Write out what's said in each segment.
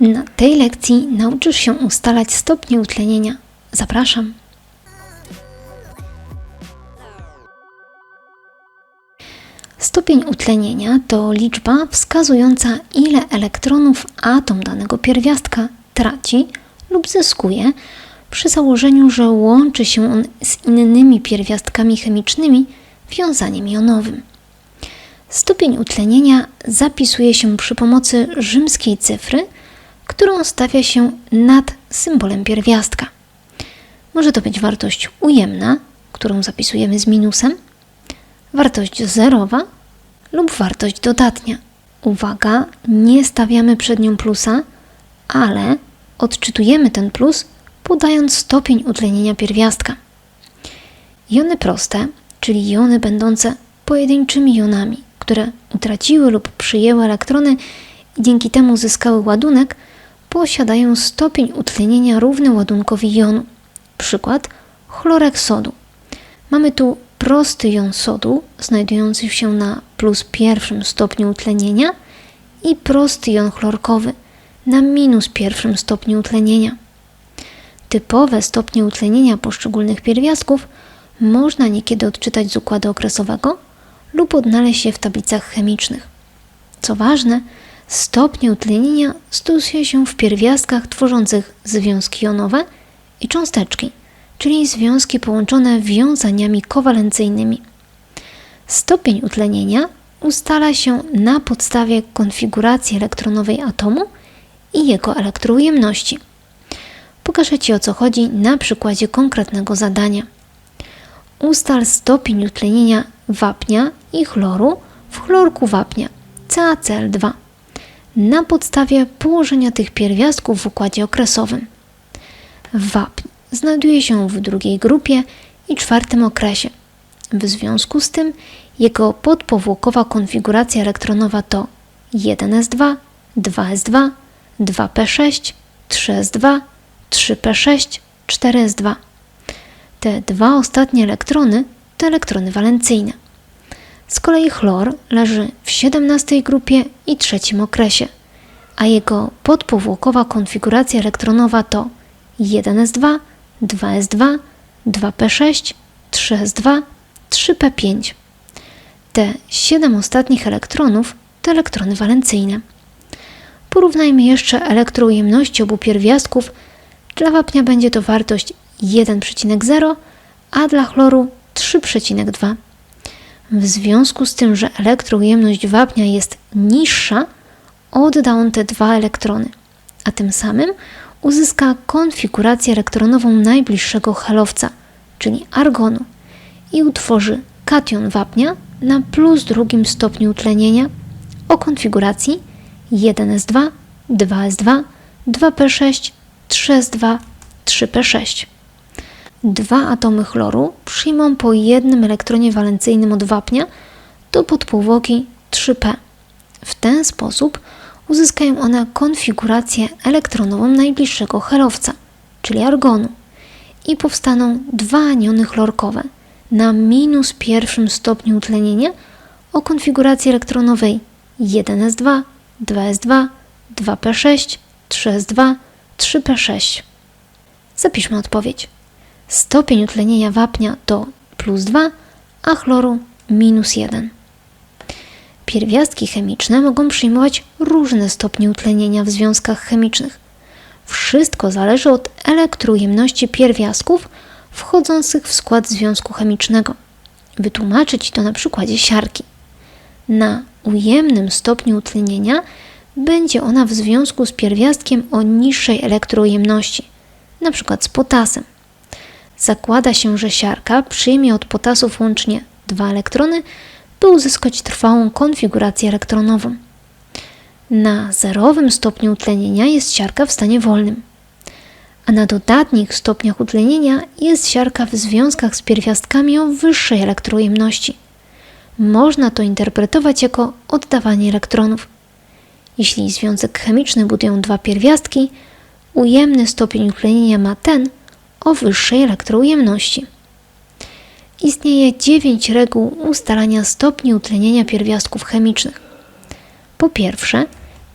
Na tej lekcji nauczysz się ustalać stopnie utlenienia. Zapraszam. Stopień utlenienia to liczba wskazująca, ile elektronów atom danego pierwiastka traci lub zyskuje przy założeniu, że łączy się on z innymi pierwiastkami chemicznymi wiązaniem jonowym. Stopień utlenienia zapisuje się przy pomocy rzymskiej cyfry, którą stawia się nad symbolem pierwiastka. Może to być wartość ujemna, którą zapisujemy z minusem, wartość zerowa lub wartość dodatnia. Uwaga, nie stawiamy przed nią plusa, ale odczytujemy ten plus podając stopień utlenienia pierwiastka. Jony proste, czyli jony będące pojedynczymi jonami, które utraciły lub przyjęły elektrony i dzięki temu zyskały ładunek, posiadają stopień utlenienia równy ładunkowi jonu. Przykład chlorek sodu. Mamy tu prosty jon sodu, znajdujący się na plus pierwszym stopniu utlenienia i prosty jon chlorkowy na minus pierwszym stopniu utlenienia. Typowe stopnie utlenienia poszczególnych pierwiastków można niekiedy odczytać z układu okresowego lub odnaleźć je w tablicach chemicznych. Co ważne, stopnie utlenienia stosuje się w pierwiastkach tworzących związki jonowe i cząsteczki, czyli związki połączone wiązaniami kowalencyjnymi. Stopień utlenienia ustala się na podstawie konfiguracji elektronowej atomu i jego elektroujemności. Pokażę Ci o co chodzi na przykładzie konkretnego zadania. Ustal stopień utlenienia wapnia i chloru w chlorku wapnia CaCl2 na podstawie położenia tych pierwiastków w układzie okresowym. Wapń znajduje się w drugiej grupie i czwartym okresie. W związku z tym jego podpowłokowa konfiguracja elektronowa to 1s2, 2s2, 2p6, 3s2, 3p6, 4s2. Te dwa ostatnie elektrony to elektrony walencyjne. Z kolei chlor leży w 17 grupie i trzecim okresie, a jego podpowłokowa konfiguracja elektronowa to 1s2, 2s2, 2p6, 3s2, 3p5. Te 7 ostatnich elektronów to elektrony walencyjne. Porównajmy jeszcze elektroujemności obu pierwiastków dla wapnia będzie to wartość 1,0, a dla chloru 3,2. W związku z tym, że elektroujemność wapnia jest niższa, odda on te dwa elektrony, a tym samym uzyska konfigurację elektronową najbliższego halowca, czyli argonu, i utworzy kation wapnia na plus drugim stopniu utlenienia o konfiguracji 1s2, 2s2, 2p6, 3s2, 3p6. Dwa atomy chloru przyjmą po jednym elektronie walencyjnym od wapnia do podpowłoki 3p. W ten sposób uzyskają one konfigurację elektronową najbliższego helowca, czyli argonu, i powstaną dwa aniony chlorkowe na minus pierwszym stopniu utlenienia o konfiguracji elektronowej 1s2, 2s2, 2p6, 3s2, 3p6. Zapiszmy odpowiedź. Stopień utlenienia wapnia to plus 2, a chloru minus 1. Pierwiastki chemiczne mogą przyjmować różne stopnie utlenienia w związkach chemicznych. Wszystko zależy od elektroujemności pierwiastków wchodzących w skład związku chemicznego. Wytłumaczyć to na przykładzie siarki. Na ujemnym stopniu utlenienia będzie ona w związku z pierwiastkiem o niższej elektroujemności, np. z potasem. Zakłada się, że siarka przyjmie od potasów łącznie dwa elektrony, by uzyskać trwałą konfigurację elektronową. Na zerowym stopniu utlenienia jest siarka w stanie wolnym, a na dodatnich stopniach utlenienia jest siarka w związkach z pierwiastkami o wyższej elektroujemności. Można to interpretować jako oddawanie elektronów. Jeśli związek chemiczny budują dwa pierwiastki, ujemny stopień utlenienia ma ten o wyższej elektroujemności. Istnieje dziewięć reguł ustalania stopni utlenienia pierwiastków chemicznych. Po pierwsze,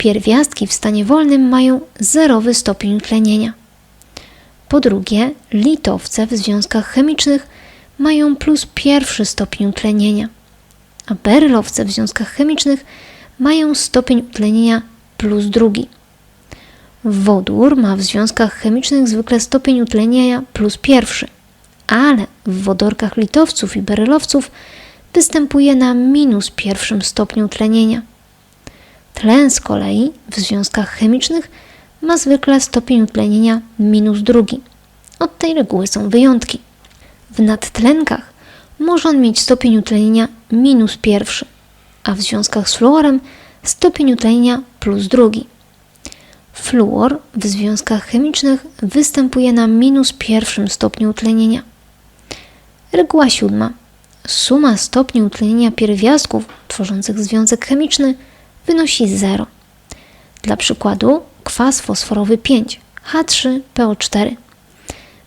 Pierwiastki w stanie wolnym mają zerowy stopień utlenienia. Po drugie, litowce w związkach chemicznych mają plus pierwszy stopień utlenienia, a berylowce w związkach chemicznych mają stopień utlenienia plus drugi. Wodór ma w związkach chemicznych zwykle stopień utlenienia plus pierwszy, ale w wodorkach litowców i berylowców występuje na minus pierwszym stopniu utlenienia. Tlen z kolei w związkach chemicznych ma zwykle stopień utlenienia minus drugi. Od tej reguły są wyjątki. W nadtlenkach może on mieć stopień utlenienia minus pierwszy, a w związkach z fluorem stopień utlenienia plus drugi. Fluor w związkach chemicznych występuje na minus pierwszym stopniu utlenienia. Reguła siódma. Suma stopni utlenienia pierwiastków tworzących związek chemiczny wynosi 0. Dla przykładu kwas fosforowy 5 H3PO4.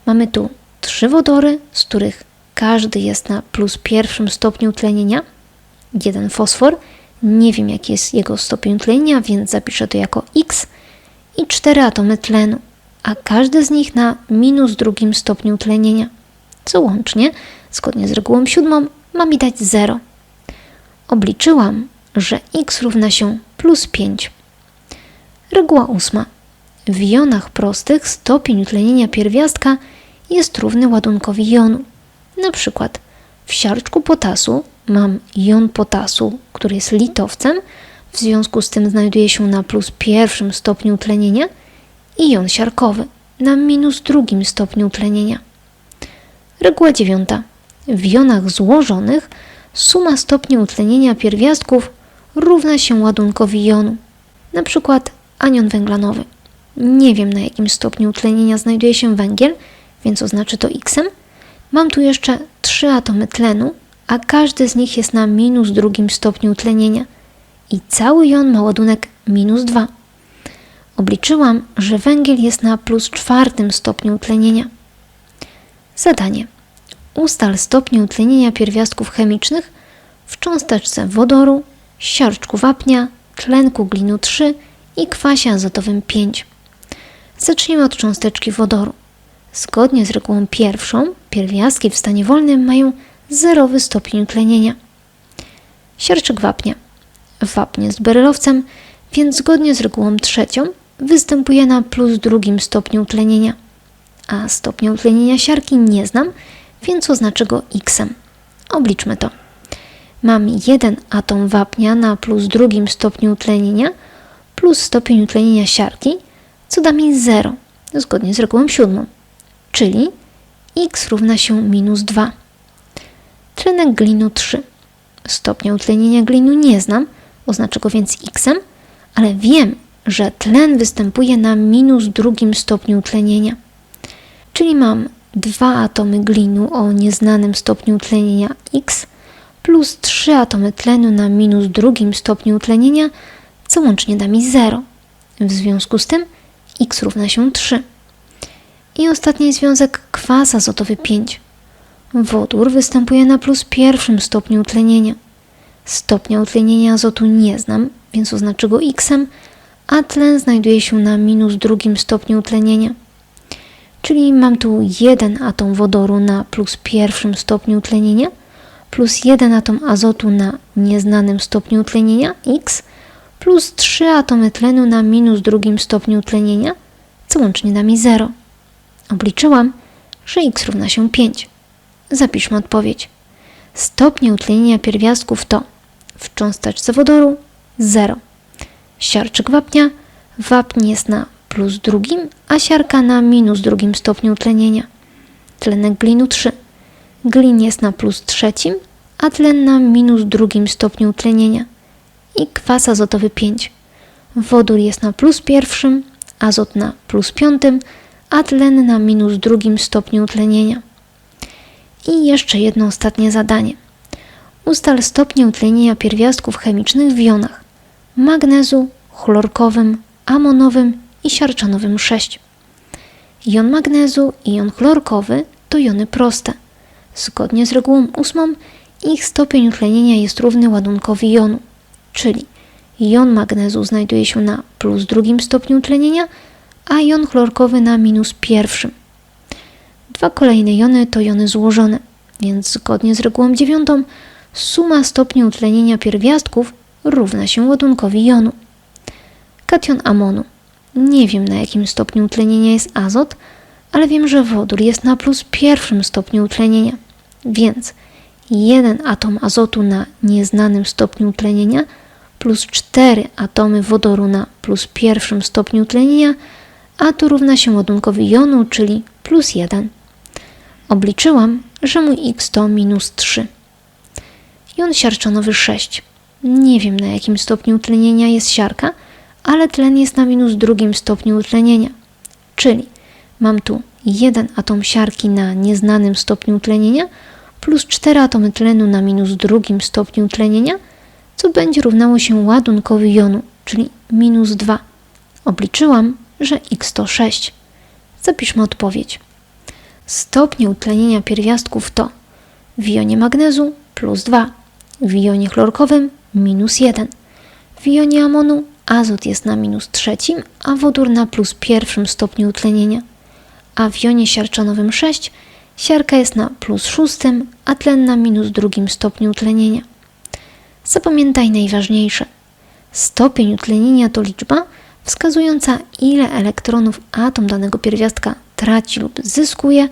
Mamy tu trzy wodory, z których każdy jest na plus pierwszym stopniu utlenienia. Jeden fosfor, nie wiem jaki jest jego stopień utlenienia, więc zapiszę to jako X i cztery atomy tlenu, a każdy z nich na minus drugim stopniu utlenienia, co łącznie, zgodnie z regułą siódmą, ma mi dać 0. Obliczyłam, że x równa się plus 5. Reguła ósma. W jonach prostych stopień utlenienia pierwiastka jest równy ładunkowi jonu. Na przykład w siarczku potasu mam jon potasu, który jest litowcem, w związku z tym znajduje się na plus pierwszym stopniu utlenienia i jon siarkowy na minus drugim stopniu utlenienia. Reguła dziewiąta. W jonach złożonych suma stopni utlenienia pierwiastków równa się ładunkowi jonu, na przykład anion węglanowy. Nie wiem na jakim stopniu utlenienia znajduje się węgiel, więc oznaczę to X. Mam tu jeszcze trzy atomy tlenu, a każdy z nich jest na minus drugim stopniu utlenienia i cały jon ma ładunek minus 2. Obliczyłam, że węgiel jest na plus czwartym stopniu utlenienia. Zadanie. Ustal stopnie utlenienia pierwiastków chemicznych w cząsteczce wodoru, siarczku wapnia, tlenku glinu 3 i kwasie azotowym 5. Zacznijmy od cząsteczki wodoru. Zgodnie z regułą pierwszą, pierwiastki w stanie wolnym mają zerowy stopień utlenienia. Siarczek wapnia. Wapnie z berylowcem, więc zgodnie z regułą trzecią występuje na plus drugim stopniu utlenienia. A stopnia utlenienia siarki nie znam, więc oznaczę go X. Obliczmy to. Mam jeden atom wapnia na plus drugim stopniu utlenienia plus stopień utlenienia siarki, co da mi 0, zgodnie z regułą siódmą, czyli x równa się minus 2. Tlenek glinu 3. Stopnia utlenienia glinu nie znam, oznaczę go więc x, ale wiem, że tlen występuje na minus drugim stopniu utlenienia. Czyli mam dwa atomy glinu o nieznanym stopniu utlenienia X plus trzy atomy tlenu na minus drugim stopniu utlenienia, co łącznie da mi 0. W związku z tym X równa się 3. I ostatni związek kwas azotowy 5. Wodór występuje na plus pierwszym stopniu utlenienia. Stopnia utlenienia azotu nie znam, więc oznaczę go X, a tlen znajduje się na minus drugim stopniu utlenienia. Czyli mam tu jeden atom wodoru na plus pierwszym stopniu utlenienia, plus jeden atom azotu na nieznanym stopniu utlenienia X, plus trzy atomy tlenu na minus drugim stopniu utlenienia, co łącznie da mi 0. Obliczyłam, że X równa się 5. Zapiszmy odpowiedź. Stopnie utlenienia pierwiastków to w cząsteczce wodoru 0. Siarczyk wapnia, wapń jest na plus drugim, a siarka na minus drugim stopniu utlenienia. Tlenek glinu 3. Glin jest na plus trzecim, a tlen na minus drugim stopniu utlenienia. I kwas azotowy 5. Wodór jest na plus pierwszym, azot na plus piątym, a tlen na minus drugim stopniu utlenienia. I jeszcze jedno ostatnie zadanie. Ustal stopnie utlenienia pierwiastków chemicznych w jonach magnezu, chlorkowym, amonowym i siarczanowym 6. Jon magnezu i jon chlorkowy to jony proste. Zgodnie z regułą ósmą ich stopień utlenienia jest równy ładunkowi jonu, czyli jon magnezu znajduje się na plus drugim stopniu utlenienia, a jon chlorkowy na minus pierwszym. Dwa kolejne jony to jony złożone, więc zgodnie z regułą dziewiątą suma stopni utlenienia pierwiastków równa się ładunkowi jonu. Kation amonu. Nie wiem na jakim stopniu utlenienia jest azot, ale wiem, że wodór jest na plus pierwszym stopniu utlenienia. Więc jeden atom azotu na nieznanym stopniu utlenienia plus cztery atomy wodoru na plus pierwszym stopniu utlenienia, a to równa się ładunkowi jonu, czyli plus 1. Obliczyłam, że mój x to minus 3. Jon siarczonowy 6. Nie wiem na jakim stopniu utlenienia jest siarka, ale tlen jest na minus drugim stopniu utlenienia. Czyli mam tu jeden atom siarki na nieznanym stopniu utlenienia plus 4 atomy tlenu na minus drugim stopniu utlenienia, co będzie równało się ładunkowi jonu, czyli minus 2. Obliczyłam, że x to 6. Zapiszmy odpowiedź. Stopnie utlenienia pierwiastków to w jonie magnezu plus 2, w jonie chlorkowym minus 1, w jonie amonu azot jest na minus trzecim, a wodór na plus pierwszym stopniu utlenienia, a w jonie siarczanowym 6 siarka jest na plus szóstym, a tlen na minus drugim stopniu utlenienia. Zapamiętaj najważniejsze. Stopień utlenienia to liczba wskazująca, ile elektronów atom danego pierwiastka traci lub zyskuje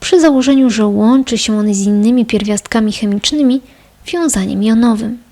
przy założeniu, że łączy się on z innymi pierwiastkami chemicznymi wiązaniem jonowym.